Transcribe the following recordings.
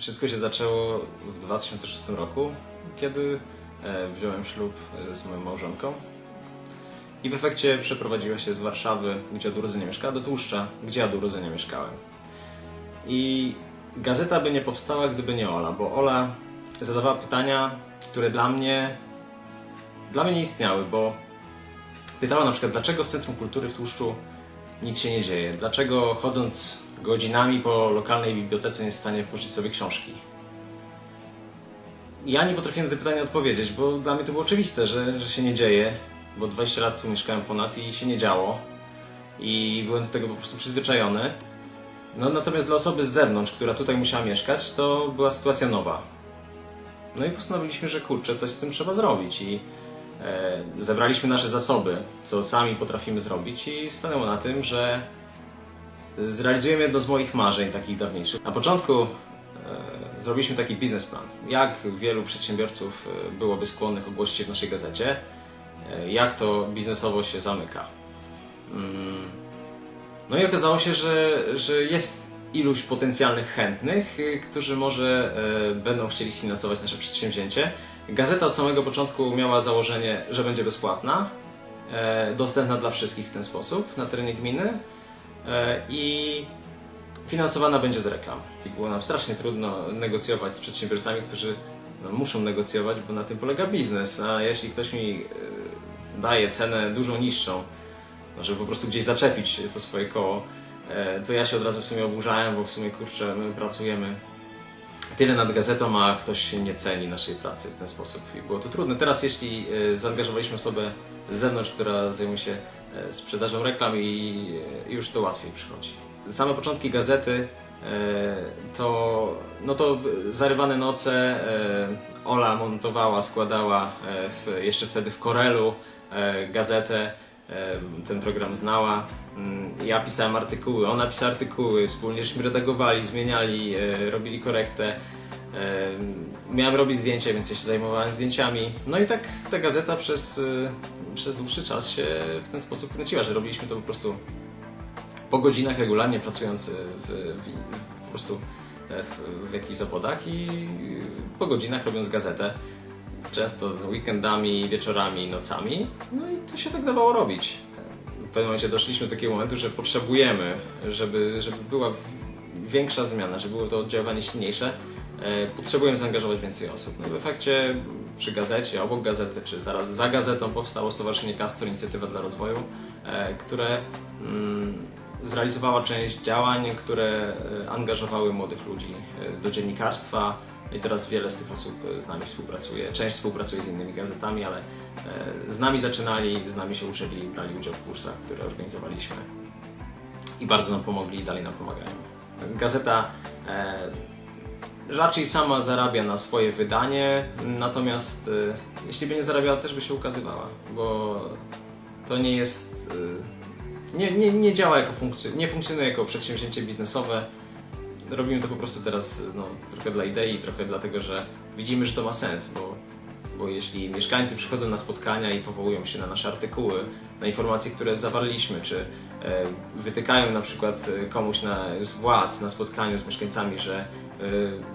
Wszystko się zaczęło w 2006 roku, kiedy e, wziąłem ślub e, z moją małżonką. I w efekcie przeprowadziła się z Warszawy, gdzie od urodzenia mieszkała, do Tłuszcza, gdzie od urodzenia mieszkałem. I gazeta by nie powstała, gdyby nie Ola, bo Ola zadawała pytania, które dla mnie, dla mnie nie istniały, bo pytała na przykład, dlaczego w Centrum Kultury w Tłuszczu nic się nie dzieje, dlaczego chodząc godzinami po lokalnej bibliotece nie jest w stanie włożyć sobie książki. Ja nie potrafiłem na te pytania odpowiedzieć, bo dla mnie to było oczywiste, że, że się nie dzieje, bo 20 lat tu mieszkałem ponad i się nie działo i byłem do tego po prostu przyzwyczajony. No, natomiast dla osoby z zewnątrz, która tutaj musiała mieszkać, to była sytuacja nowa. No i postanowiliśmy, że kurczę, coś z tym trzeba zrobić i e, zebraliśmy nasze zasoby, co sami potrafimy zrobić i stanęło na tym, że zrealizujemy jedno z moich marzeń takich dawniejszych. Na początku e, zrobiliśmy taki biznesplan, jak wielu przedsiębiorców e, byłoby skłonnych ogłosić się w naszej gazecie, e, jak to biznesowo się zamyka. Mm. No i okazało się, że, że jest iluś potencjalnych chętnych, którzy może będą chcieli sfinansować nasze przedsięwzięcie. Gazeta od samego początku miała założenie, że będzie bezpłatna, dostępna dla wszystkich w ten sposób na terenie gminy i finansowana będzie z reklam. I było nam strasznie trudno negocjować z przedsiębiorcami, którzy no, muszą negocjować, bo na tym polega biznes. A jeśli ktoś mi e, daje cenę dużo niższą, no, żeby po prostu gdzieś zaczepić to swoje koło, e, to ja się od razu w sumie oburzałem, bo w sumie kurczę, my pracujemy tyle nad gazetą, a ktoś nie ceni naszej pracy w ten sposób i było to trudne. Teraz jeśli e, zaangażowaliśmy osobę z zewnątrz, która zajmuje się e, sprzedażą reklam i e, już to łatwiej przychodzi. Same początki gazety to, no to zarywane noce Ola montowała, składała w, jeszcze wtedy w Corelu e, gazetę. E, Ten program znała. Mm, Ja pisałem artykuły, ona pisała artykuły, wspólnie żeśmy redagowali, zmieniali, e, robili korektę. E, Miałem robić zdjęcia, więc ja się zajmowałem zdjęciami. No i tak ta gazeta przez, e, przez dłuższy czas się w ten sposób kręciła, że robiliśmy to po prostu po godzinach regularnie pracując w, w, w, po prostu w, w jakichś zawodach i po godzinach robiąc gazetę. Często weekendami, wieczorami, nocami. No i to się tak dawało robić. W pewnym momencie doszliśmy do takiego momentu, że potrzebujemy, żeby, żeby była większa zmiana, żeby było to oddziaływanie silniejsze, e, potrzebujemy zaangażować więcej osób. No i w efekcie przy gazecie, obok gazety, czy zaraz za gazetą powstało Stowarzyszenie Castor Inicjatywa dla Rozwoju, e, które mm, zrealizowała część działań, które e, angażowały młodych ludzi do dziennikarstwa. I teraz wiele z tych osób e, z nami współpracuje. Część współpracuje z innymi gazetami, ale e, z nami zaczynali, z nami się uczyli, brali udział w kursach, które organizowaliśmy. I bardzo nam pomogli i dalej nam pomagają. Gazeta e, raczej sama zarabia na swoje wydanie, natomiast jeśli by nie zarabiała, też by się ukazywała, bo to nie jest. Nie, nie, nie działa jako funkcjo- nie funkcjonuje jako przedsięwzięcie biznesowe. Robimy to po prostu teraz no, trochę dla idei, trochę dlatego, że widzimy, że to ma sens, bo, bo jeśli mieszkańcy przychodzą na spotkania i powołują się na nasze artykuły, na informacje, które zawarliśmy, czy e, wytykają na przykład e, komuś na, z władz na spotkaniu z mieszkańcami, że e,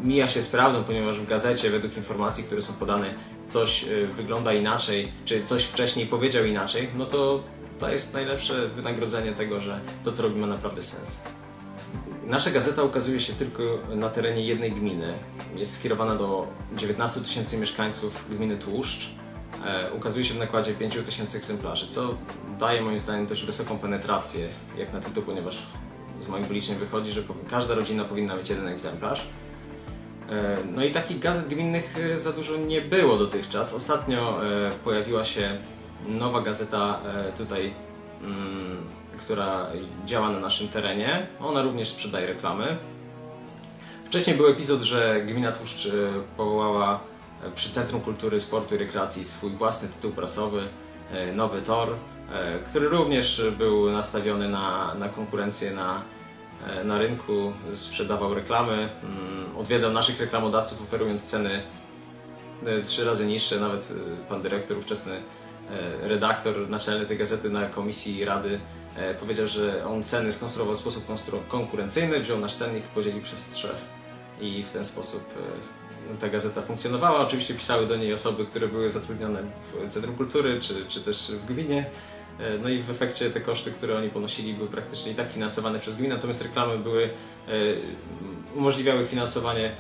mija się z prawdą, ponieważ w gazecie według informacji, które są podane, coś wygląda inaczej, czy coś wcześniej powiedział inaczej, no to to jest najlepsze wynagrodzenie tego, że to, co robimy, ma naprawdę sens. Nasza gazeta ukazuje się tylko na terenie jednej gminy. Jest skierowana do 19 tysięcy mieszkańców gminy Tłuszcz. E, ukazuje się w nakładzie 5 tysięcy egzemplarzy, co daje moim zdaniem dość wysoką penetrację jak na tytuł, ponieważ z moich wyliczeń wychodzi, że każda rodzina powinna mieć jeden egzemplarz. E, No i takich gazet gminnych e, za dużo nie było dotychczas. Ostatnio pojawiła się nowa gazeta tutaj, mm, która działa na naszym terenie. Ona również sprzedaje reklamy. Wcześniej był epizod, że Gmina Tłuszcz e, powołała e, przy Centrum Kultury, Sportu i Rekreacji swój własny tytuł prasowy, e, Nowy Tor, który również był nastawiony na, na konkurencję na, na rynku, sprzedawał reklamy, mm, odwiedzał naszych reklamodawców oferując ceny trzy razy niższe, nawet pan dyrektor, ówczesny redaktor naczelny tej gazety na komisji rady powiedział, że on ceny skonstruował w sposób konkurencyjny, wziął nasz cennik, podzielił przez trzech i w ten sposób e, ta gazeta funkcjonowała. Oczywiście pisały do niej osoby, które były zatrudnione w Centrum Kultury czy, czy też w gminie. E, No i w efekcie te koszty, które oni ponosili, były praktycznie i tak finansowane przez gminę, natomiast reklamy były, e, umożliwiały finansowanie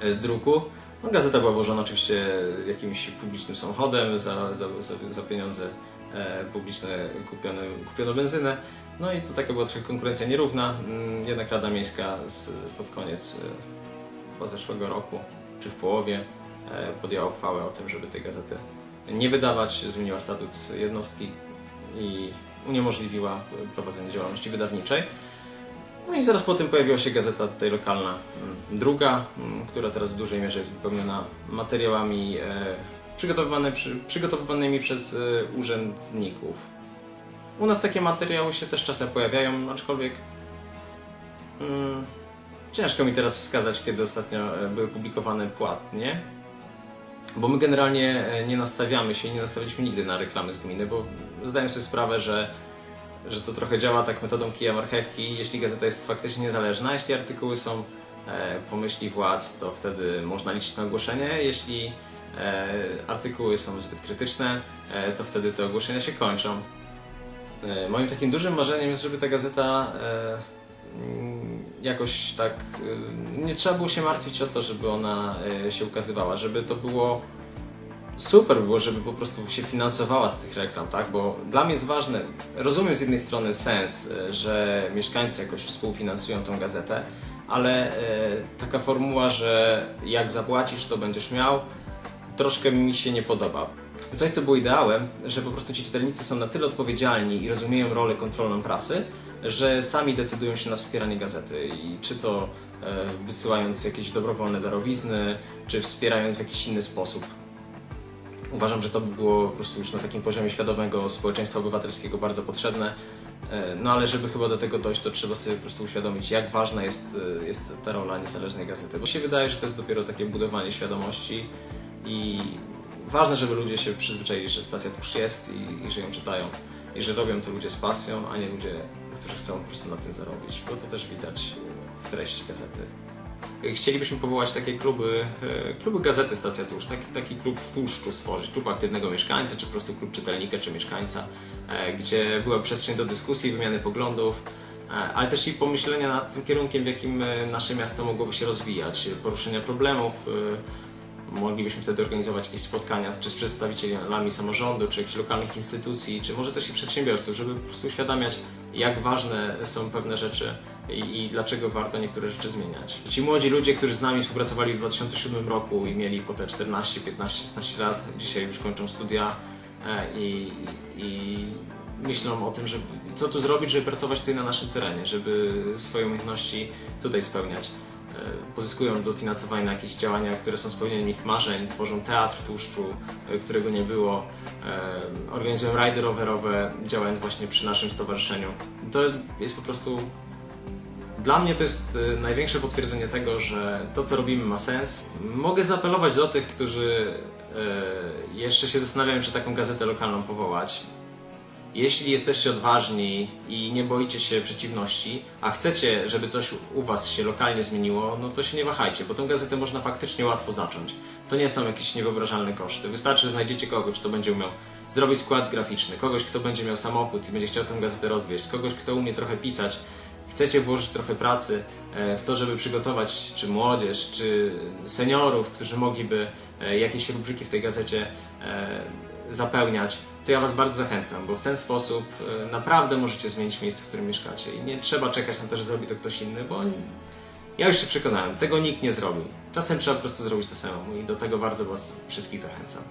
e, druku. No, gazeta była włożona oczywiście jakimś publicznym samochodem, za, za, za, pieniądze e, publiczne kupiono, kupiono benzynę. No i to taka była trochę konkurencja nierówna. Mm, Jednak Rada Miejska z, pod koniec e, chyba zeszłego roku, czy w połowie, e, podjęła uchwałę o tym, żeby tej gazety nie wydawać, zmieniła statut jednostki i uniemożliwiła prowadzenie działalności wydawniczej. No i zaraz po tym pojawiła się gazeta tutaj lokalna, mm, druga, mm, która teraz w dużej mierze jest wypełniona materiałami e, przygotowywane, przy, przygotowywanymi przez e, urzędników. U nas takie materiały się też czasem pojawiają, aczkolwiek mm, ciężko mi teraz wskazać, kiedy ostatnio e, były publikowane płatnie. Bo my generalnie nie nastawiamy się nie nastawialiśmy nigdy na reklamy z gminy, bo zdaję sobie sprawę, że że to trochę działa tak metodą kija marchewki, jeśli gazeta jest faktycznie niezależna. Jeśli artykuły są e, pomyśli władz, to wtedy można liczyć na ogłoszenie. Jeśli e, artykuły są zbyt krytyczne, e, to wtedy te ogłoszenia się kończą. Moim takim dużym marzeniem jest, żeby ta gazeta mm, jakoś tak. Nie trzeba było się martwić o to, żeby ona się ukazywała, żeby to było super by było, żeby po prostu się finansowała z tych reklam, tak? Bo dla mnie jest ważne, rozumiem z jednej strony sens, e, że mieszkańcy jakoś współfinansują tą gazetę, ale e, taka formuła, że jak zapłacisz, to będziesz miał, troszkę mi się nie podoba. Coś, co było ideałem, że po prostu ci czytelnicy są na tyle odpowiedzialni i rozumieją rolę kontrolną prasy, że sami decydują się na wspieranie gazety i czy to e, wysyłając jakieś dobrowolne darowizny, czy wspierając w jakiś inny sposób. Uważam, że to by było po prostu już na takim poziomie świadomego społeczeństwa obywatelskiego bardzo potrzebne. E, No ale żeby chyba do tego dojść, to trzeba sobie po prostu uświadomić, jak ważna jest, e, jest ta rola niezależnej gazety. Bo się wydaje, że to jest dopiero takie budowanie świadomości i ważne, żeby ludzie się przyzwyczaili, że stacja tuż jest i, i że ją czytają. I że robią to ludzie z pasją, a nie ludzie, którzy chcą po prostu na tym zarobić. Bo to też widać w treści gazety. Chcielibyśmy powołać takie kluby, e, kluby gazety Stacja Tusz, taki, taki klub w tłuszczu stworzyć, klub aktywnego mieszkańca, czy po prostu klub czytelnika, czy mieszkańca, e, gdzie była przestrzeń do dyskusji, wymiany poglądów, e, ale też i pomyślenia nad tym kierunkiem, w jakim nasze miasto mogłoby się rozwijać, poruszenia problemów. Moglibyśmy wtedy organizować jakieś spotkania, czy z przedstawicielami samorządu, czy jakichś lokalnych instytucji, czy może też i przedsiębiorców, żeby po prostu uświadamiać, jak ważne są pewne rzeczy i, i dlaczego warto niektóre rzeczy zmieniać. Ci młodzi ludzie, którzy z nami współpracowali w 2007 roku i mieli po te 14, 15, 16 lat, dzisiaj już kończą studia e, i, i myślą o tym, że co tu zrobić, żeby pracować tutaj na naszym terenie, żeby swoje umiejętności tutaj spełniać. E, Pozyskują dofinansowanie na jakieś działania, które są spełnieniem ich marzeń, tworzą teatr w tłuszczu, e, którego nie było, organizują rajdy rowerowe, działając właśnie przy naszym stowarzyszeniu. To jest po prostu dla mnie to jest e, największe potwierdzenie tego, że to, co robimy, ma sens. Mogę zaapelować do tych, którzy e, jeszcze się zastanawiają, czy taką gazetę lokalną powołać. Jeśli jesteście odważni i nie boicie się przeciwności, a chcecie, żeby coś u Was się lokalnie zmieniło, no to się nie wahajcie, bo tę gazetę można faktycznie łatwo zacząć. To nie są jakieś niewyobrażalne koszty. Wystarczy, że znajdziecie kogoś, kto będzie umiał zrobić skład graficzny, kogoś, kto będzie miał samochód i będzie chciał tę gazetę rozwieść, kogoś, kto umie trochę pisać, chcecie włożyć trochę pracy e, w to, żeby przygotować czy młodzież, czy seniorów, którzy mogliby e, jakieś rubryki w tej gazecie e, zapełniać, to ja Was bardzo zachęcam, bo w ten sposób naprawdę możecie zmienić miejsce, w którym mieszkacie i nie trzeba czekać na to, że zrobi to ktoś inny, bo ja już się przekonałem, tego nikt nie zrobi. Czasem trzeba po prostu zrobić to samemu i do tego bardzo Was wszystkich zachęcam.